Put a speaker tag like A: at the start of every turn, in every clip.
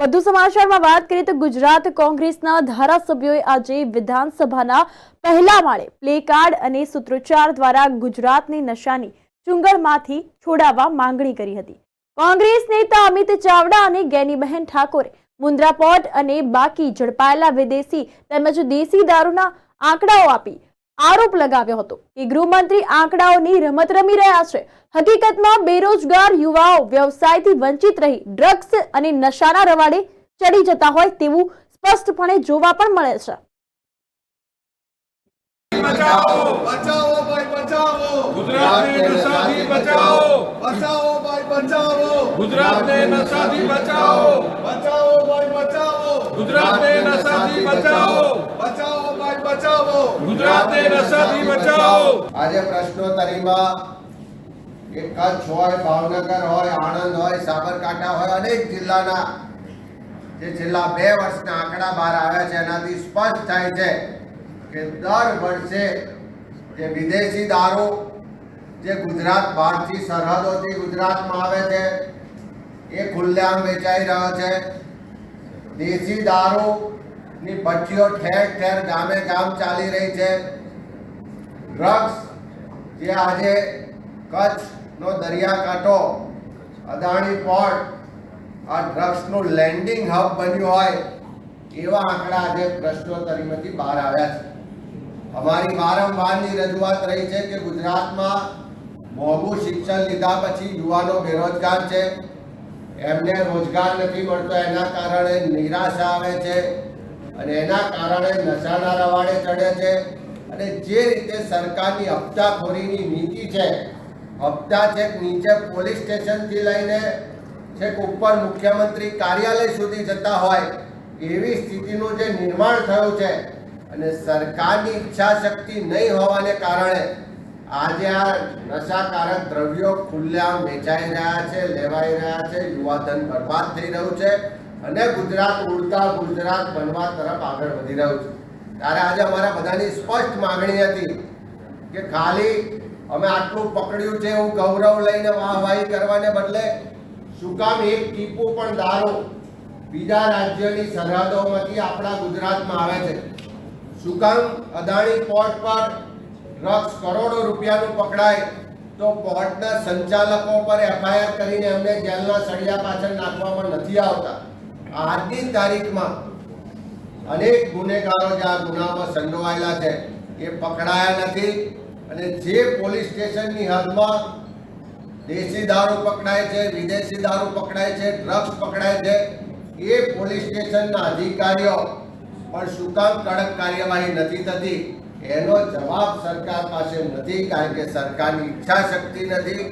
A: વધુ સમાચારમાં વાત કરીએ તો ગુજરાત કોંગ્રેસના ધારાસભ્યોએ આજે વિધાનસભાના પહેલા માળે પ્લે કાર્ડ અને સૂત્રોચ્ચાર દ્વારા ગુજરાતની નશાની ચુંગળમાંથી છોડાવવા માંગણી કરી હતી. કોંગ્રેસ નેતા અમિત ચાવડા અને ગેનીબહેન ઠાકોરે મુન્દ્રા પોર્ટ અને બાકી ઝડપાયેલા વિદેશી તેમજ દેશી દારૂના આંકડાઓ આપી આરોપ લગાવ્યો હતો કે ગૃહમંત્રી આંકડાઓની રમત રમી રહ્યા છે. હકીકતમાં બેરોજગાર યુવાઓ વ્યવસાયથી વંચિત રહી ડ્રગ્સ અને નશાના રવાડે ચડી જતા હોય તેવું સ્પષ્ટપણે જોવા પણ મળે છે.
B: બચાવો
C: બચાવો ભાઈ બચાવો.
B: ગુજરાતને નશાથી બચાવો.
C: બચાવો. ભાઈ બચાવો.
B: ગુજરાતને નશાથી બચાવો.
C: બચાવો. ભાઈ બચાવો.
B: ગુજરાતને નશાથી બચાવો.
C: બચાવો. ભાઈ બચાવો.
B: ગુજરાતને નશાથી બચાવો.
D: આજે પ્રશ્નોત્તરીમાં કે કચ્છ હોય ભાવનગર હોય આણંદ હોય સાબરકાંઠા હોય અનેક જિલ્લાના જે છેલ્લા બે વર્ષના આંકડા બહાર આવ્યા છે એનાથી સ્પષ્ટ થાય છે કે દર વર્ષે જે વિદેશી દારૂ જે ગુજરાત બહારથી સરહદોથી ગુજરાતમાં આવે છે એ ખુલ્લેઆમ વેચાઈ રહ્યો છે. દેશી દારૂની બચ્ચીઓ ઠેર ઠેર ગામે ગામ ચાલી રહી છે. ડ્રગ્સ જે આજે કચ્છનો દરિયાકાંઠો, અદાણી પોર્ટ આ ડ્રગ્સનું લેન્ડિંગ હબ બન્યું હોય એવા આંકડા આજે પ્રશ્નોત્તરીમાંથી બહાર આવ્યા છે. અમારી વારંવારની રજૂઆત રહી છે કે ગુજરાતમાં મોંઘું શિક્ષણ લીધા પછી યુવાનો બેરોજગાર છે. એમને રોજગાર નથી મળતો, એના કારણે નિરાશા આવે છે. અને એના કારણે નશાના રવાડે ચડે છે. અને જે રીતે સરકારની હપ્તાખોરીની નીતિ છે, હપ્તા છેક નીચે પોલીસ સ્ટેશનથી લઈને છેક ઉપર મુખ્યમંત્રી કાર્યાલય સુધી જતા હોય, એવી સ્થિતિનું જે નિર્માણ થયું છે અને સરકારની ઈચ્છા શક્તિ નહીં હોવાને કારણે આજે આ નશાકારક દ્રવ્યો ખુલ્લા વેચાઈ રહ્યા છે, લેવાઈ રહ્યા છે, યુવાધન બરબાદ થઈ રહ્યું છે. અને ગુજરાત ઉડતા ગુજરાત બનવા તરફ આગળ વધી રહ્યું છે. ત્યારે આજે અમારા બધાની સ્પષ્ટ માગણી હતી કે ખાલી અમે આટલું પકડ્યું છે એવું ગૌરવ લઈને વાહવાહી કરવાને બદલે શું કામ એક ટીપું પણ દારૂ બીજા રાજ્યોની સરહદોમાંથી આપણા ગુજરાતમાં આવે છે? શું કામ અદાણી પોર્ટ પર ડ્રગ્સ કરોડો રૂપિયાનું પકડાય તો પોર્ટના સંચાલકો પર એફઆઈઆર કરીને એમને જેલના સળિયા પાછળ નાખવામાં નથી આવતા? આજની તારીખમાં અનેક ગુનેગારો જે આ ગુનામાં સંડોવાયેલા છે, એ પકડાયા નથી અને જે પોલીસ સ્ટેશનની હદમાં દેશી દારૂ પકડાય છે, વિદેશી દારૂ પકડાય છે ડ્રગ્સ પકડાય છે, એ પોલીસ સ્ટેશનના અધિકારીઓ પણ શું કામ કડક કાર્યવાહી નથી થતી. એનો જવાબ સરકાર પાસે નથી, કારણ કે સરકારની ઈચ્છા શક્તિ નથી.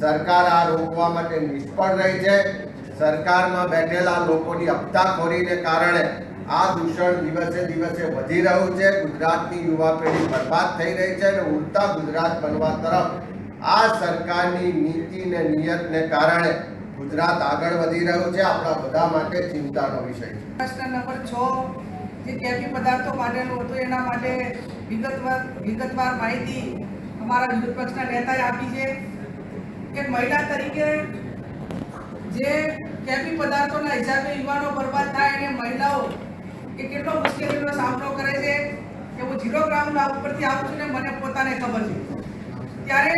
D: સરકાર આ રોકવા માટે નિષ્ફળ રહી છે. સરકારમાં બેઠેલા લોકોની હપ્તાખોરીને કારણે આ દૂષણ દિવસે દિવસે વધી રહ્યું છે. ગુજરાતની યુવા પેઢી બરબાદ થઈ રહી છે અને ઉડતા ગુજરાત બનવા તરફ આ સરકારની નીતિ ને નિયતને કારણે ગુજરાત આગળ વધી રહ્યું છે. આપણા બધા માટે ચિંતાનો વિષય છે.
E: પ્રશ્ન નંબર છ, જે કેફી પદાર્થો માટેનું હતું, એના માટે વિગતવાર વિગતવાર માહિતી અમારા વિરોધ પક્ષના નેતાએ આપી છે કે મહિલા તરીકે જે કેફી પદાર્થોના હિસાબે યુવાનો બરબાદ થાય અને મહિલાઓ એ કેટલો મુશ્કેલીનો સામનો કરે છે કે હું ઝીરો ગ્રામના ઉપરથી આવું છું ને મને પોતાને ખબર છે. ત્યારે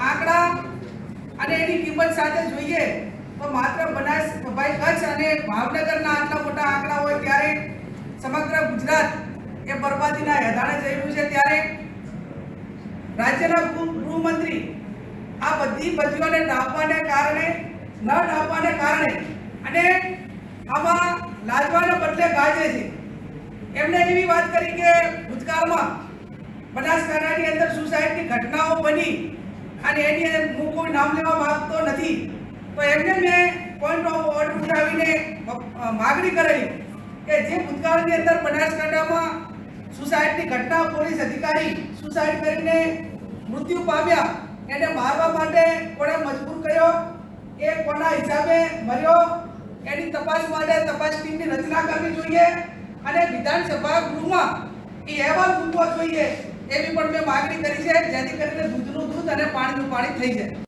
E: આંકડા અને એની કિંમત સાથે જોઈએ તો માત્ર બનાસ ભાઈ કચ્છ અને ભાવનગરના આટલા મોટા આંકડા હોય ત્યારે સમગ્ર ગુજરાત એ બરબાદીના હેદાણે જઈ છે. ત્યારે રાજ્યના ગૃહ- ગૃહમંત્રી આ બધી બદીઓને ડાપવાને કારણે ન આપવાને કારણે અને આમાં લાજવાને બદલે ગાજે છે. એમણે એવી વાત કરી કે ભૂતકાળમાં બનાસકાંઠાની અંદર સુસાઇડની ઘટનાઓ બની અને એની હું કોઈ નામ લેવા માંગતો નથી, તો એમને મેં પોઈન્ટ ઓફ ઓર્ડર ઉઠાવીને માગણી કરેલી કે જે ભૂતકાળની અંદર બનાસકાંઠામાં સુસાઇડની ઘટના પોલીસ અધિકારી સુસાઇડ કરીને મૃત્યુ પામ્યા, એને મારવા માટે કોણે મજબૂર કર્યો? એ કોના હિસાબે મર્યો એની તપાસ માટે તપાસ ટીમની રચના કરવી જોઈએ અને વિધાનસભા ગૃહમાં એ અહેવાલ મૂકવો જોઈએ એવી પણ મેં માગણી કરી છે જેથી કરીને દૂધનું દૂધ અને પાણીનું પાણી થઈ જાય.